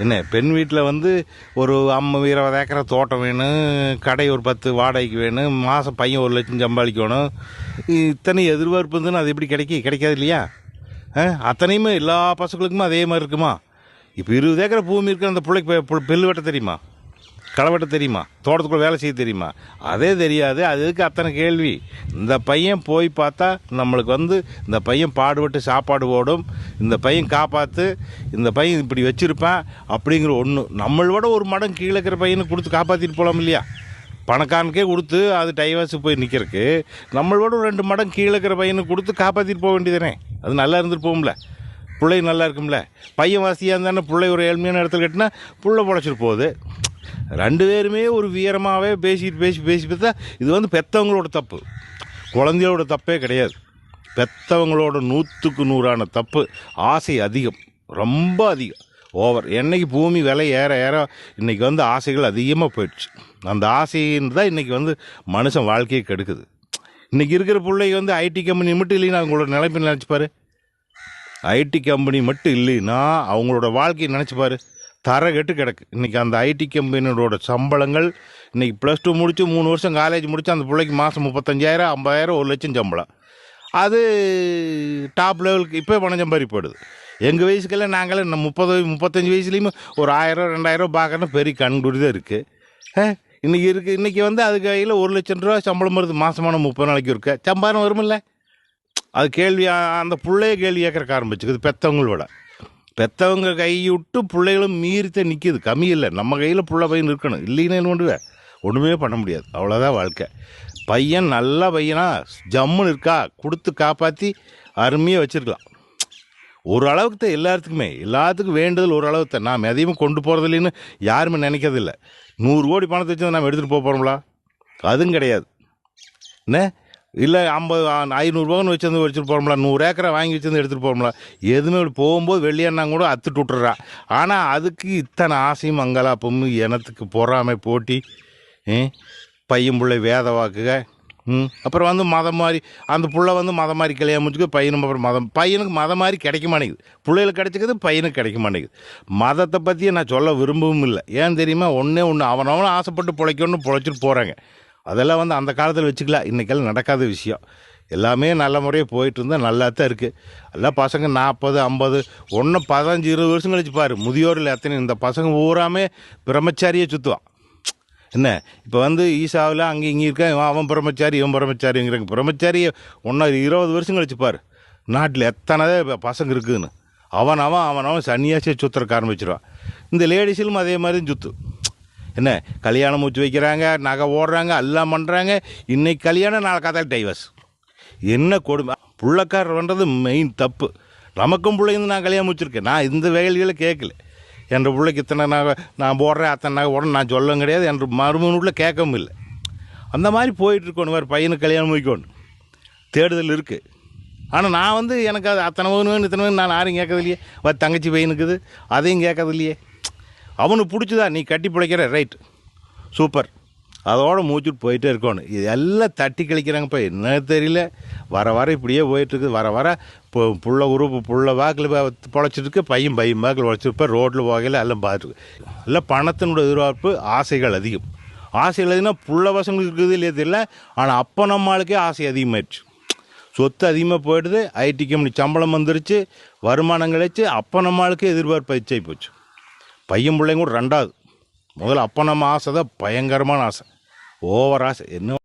என்ன பெண் வீட்டில் வந்து ஒரு ஐம்பது இருபது ஏக்கரை தோட்டம் வேணும் கடை ஒரு பத்து வாடகைக்கு வேணும் மாதம் பையன் ஒரு லட்சம் சம்பாதிக்கணும். இத்தனை எதிர்பார்ப்பு இருந்துன்னு அது எப்படி கிடைக்க கிடைக்காது இல்லையா? ஆ? அத்தனையுமே எல்லா பசங்களுக்குமே அதே மாதிரி இருக்குமா? இப்போ இருபது ஏக்கரை பூமி இருக்கிற அந்த பிள்ளைக்கு பெல்லு வெட்ட தெரியுமா? களை வெட்ட தெரியுமா? தோட்டத்துக்குள்ள வேலை செய்ய தெரியுமா? அதே தெரியாது. அதுக்கு அத்தனை கேள்வி? இந்த பையன் போய் பார்த்தா நம்மளுக்கு வந்து இந்த பையன் பாடுபட்டு சாப்பாடு ஓடும் இந்த பையன் காப்பாற்று இந்த பையன் இப்படி வச்சுருப்பேன் அப்படிங்கிற ஒன்று நம்மளோட ஒரு மடம் கீழே இருக்கிற பையனுக்கு கொடுத்து காப்பாற்றிட்டு போகலாம் இல்லையா? பணக்காரனுக்கே கொடுத்து அது டைவர்ஸு போய் நிற்கிறதுக்கு நம்மளோட ஒரு ரெண்டு மடம் கீழே இருக்கிற பையனுக்கு கொடுத்து காப்பாற்றிட்டு போக வேண்டியதுனே அது நல்லா இருந்துட்டு போகும்ல. பிள்ளை நல்லா இருக்கும்ல. பையன் வசதியாக இருந்தானே பிள்ளை ஒரு ஏழ்மையான இடத்துல கட்டினா புள்ள பொழைச்சிட்டு போகுது. ரெண்டு பேருமே ஒரு வீரமாகவே பேசிட்டு பேசி பேசி பார்த்தா இது வந்து பெற்றவங்களோட தப்பு. குழந்தையோட தப்பே கிடையாது. பெத்தவங்களோட நூற்றுக்கு நூறான தப்பு. ஆசை அதிகம். ரொம்ப அதிகம். ஓவர் என்னைக்கு பூமி விலை ஏற ஏற இன்றைக்கி வந்து ஆசைகள் அதிகமாக போயிடுச்சு. அந்த ஆசைன்னு தான் இன்றைக்கி வந்து மனுஷன் வாழ்க்கையை கெடுக்குது. இன்றைக்கி இருக்கிற பிள்ளைங்க வந்து ஐடி கம்பெனி மட்டும் இல்லைன்னா அவங்களோட நினைப்பு நினச்சிப்பாரு. ஐடி கம்பெனி மட்டும் இல்லைன்னா அவங்களோட வாழ்க்கையை நினச்சிப்பாரு. தர கெட்டு கிடக்கு. இன்றைக்கி அந்த ஐடி கம்பெனியோட சம்பளங்கள் இன்றைக்கி ப்ளஸ் டூ முடித்து மூணு வருஷம் காலேஜ் முடித்து அந்த பிள்ளைக்கு மாதம் முப்பத்தஞ்சாயிரம் ஐம்பதாயிரம் ஒரு லட்சம் சம்பளம். அது டாப் லெவலுக்கு இப்போ பணம் சம்பாரி எங்கள் வயசுக்கெல்லாம் நாங்களே நம்ம முப்பது முப்பத்தஞ்சு வயசுலேயுமே ஒரு ஆயிரம் ரெண்டாயிரம் பார்க்கணும் பெரிய கண்குறி தான் இருக்குது இன்றைக்கி இருக்குது இன்றைக்கி வந்து அது கையில் ஒரு லட்சம் ரூபா சம்பளம் வருது மாதமான முப்பது நாளைக்கு இருக்க சம்பாரம் வருமில்ல? அது கேள்வி அந்த பிள்ளைய கேள்வி கேட்கறக்க ஆரம்பிச்சுக்குது பெற்றவங்களோட பெற்றவங்க கை விட்டு பிள்ளைகளும் மீறித்த நிற்கிது கம்மி இல்லை. நம்ம கையில் புள்ள பையன் இருக்கணும். இல்லைன்னு என்ன பண்ணுவேன் ஒன்றுமே பண்ண முடியாது. அவ்வளோதான் வாழ்க்கை. பையன் நல்ல பையனா ஜம்முன்னு இருக்கா கொடுத்து காப்பாற்றி அருமையாக வச்சுருக்கலாம். ஒரு அளவுக்கு தான் எல்லாத்துக்குமே. எல்லாத்துக்கும் வேண்டுதல் ஓரளவுக்கு தான். நாம் எதையும் கொண்டு போகிறது இல்லைன்னு யாருமே நினைக்கிறதில்ல நூறு கோடி பணத்தை வச்சு நாம் எடுத்துகிட்டு போக போகிறோம்களா அதுவும் கிடையாது. என்ன? இல்லை ஐம்பது ஐநூறுரூவான்னு வச்சிருந்து வச்சுட்டு போகிறோம்ல நூறு ஏக்கரை வாங்கி வச்சிருந்து எடுத்துகிட்டு போகிறோம்ல எதுவுமே இப்படி போகும்போது வெள்ளியண்ணா கூட அத்துட்டு விட்டுறா. ஆனால் அதுக்கு இத்தனை ஆசையும் மங்களாப்பும் இனத்துக்கு பொறாமை போட்டி பையன் பிள்ளை வேத வாக்குக ம் அப்புறம் வந்து மதம் மாதிரி அந்த புள்ள வந்து மதம் மாதிரி கல்யாணம் முடிச்சுக்க பையனும் அப்புறம் மதம் பையனுக்கு மதம் மாதிரி கிடைக்க மாட்டேங்குது. பிள்ளைகளுக்கு கிடைச்சிக்கிறது பையனுக்கு கிடைக்க மாட்டேங்குது. மதத்தை பற்றியே நான் சொல்ல விரும்பவும் இல்லை. ஏன் தெரியுமா? ஒன்றே ஒன்று அவனவனும் ஆசைப்பட்டு பிழைக்கணும்னு பிழைச்சிட்டு போகிறாங்க அதெல்லாம் வந்து அந்த காலத்தில் வச்சுக்கலாம் இன்றைக்கெல்லாம் நடக்காத விஷயம். எல்லாமே நல்ல முறையாக போயிட்டு இருந்தால் நல்லா தான் இருக்குது எல்லாம் பசங்க நாற்பது ஐம்பது ஒன்று பதினஞ்சு இருபது வருஷம் கழிச்சு பாரு. முதியோரில் எத்தனை இந்த பசங்க பூராமே பிரம்மச்சாரியே சுற்றுவான் என்ன? இப்போ வந்து ஈசாவில் அங்கே இங்கே இருக்கான் அவன் பிரம்மச்சாரி இவன் பிரம்மச்சாரிங்கிறாங்க. பிரம்மச்சாரியை ஒன்றா இருபது வருஷம் கழிச்சு பாரு. நாட்டில் எத்தனை பசங்க இருக்குதுன்னு. அவன் அவன் அவன் அவன் சன்னியாசியை சுற்றுறக்க ஆரம்பிச்சிருவான். இந்த லேடிஸிலும் அதே மாதிரி சுற்று என்ன கல்யாணம் மூச்சு வைக்கிறாங்க நகை ஓடுறாங்க எல்லாம் பண்ணுறாங்க இன்னைக்கு கல்யாணம் நாளை காத்தால் டைவர்ஸ் என்ன கொடுமை? புள்ளக்காரர் பண்ணுறது மெயின் தப்பு. நமக்கும் பிள்ளைங்க நான் கல்யாணம் முடிச்சிருக்கேன். நான் இந்த வேலைகளை கேட்கல. என் பிள்ளைக்கு இத்தனை நகை நான் போடுறேன் அத்தனை நகை போடுறேன் நான் சொல்லவும் கிடையாது என் மருமகனுள்ள கேட்கவும் இல்லை. அந்த மாதிரி போயிட்டு இருக்கணும் வேறு பையனுக்கு கல்யாணம் முடிக்கணும். தேடுதல் இருக்குது ஆனால் நான் வந்து எனக்கு அது அத்தனை வேணும் இத்தனை வேணும் நான் யாரும் கேட்கறது இல்லையே தங்கச்சி பையனுக்குது அதையும் கேட்கறது இல்லையே அவனுக்கு பிடிச்சதா நீ கட்டி பிழைக்கிற ரைட் சூப்பர் அதோடு மூச்சுட்டு போயிட்டே இருக்கணும். இது எல்லாம் தட்டி கழிக்கிறாங்கப்பா என்ன தெரியல. வர வர இப்படியே போயிட்டுருக்கு. வர வர இப்போ புள்ள உருப்பு புள்ள வாக்கில் பழச்சிட்டுருக்கு. பையன் பையன் வாக்கில் உழைச்சிருப்பா ரோட்டில் போகையில் எல்லாம் பார்த்துருக்கு எல்லாம் பணத்தினோட எதிர்பார்ப்பு ஆசைகள் அதிகம். ஆசைகள் அதிகம்னா புள்ள பசங்களுக்கு இருக்குது இல்லையே தெரியல. ஆனால் அப்போ நம்மளுக்கே ஆசை அதிகமாகிடுச்சு சொத்து அதிகமாக போயிடுது. ஐடி கம்பெனி சம்பளம் வந்துருச்சு. வருமானம் கிடைச்சி. அப்போ நம்மளுக்கே எதிர்பார்ப்பு அதிர்ச்சாகி போச்சு. பையன் பிள்ளைங்க கூட ரெண்டாவது. முதல்ல அப்போ நம்ம ஆசை தான் பயங்கரமான ஆசை. ஓவர் ஆசை. என்ன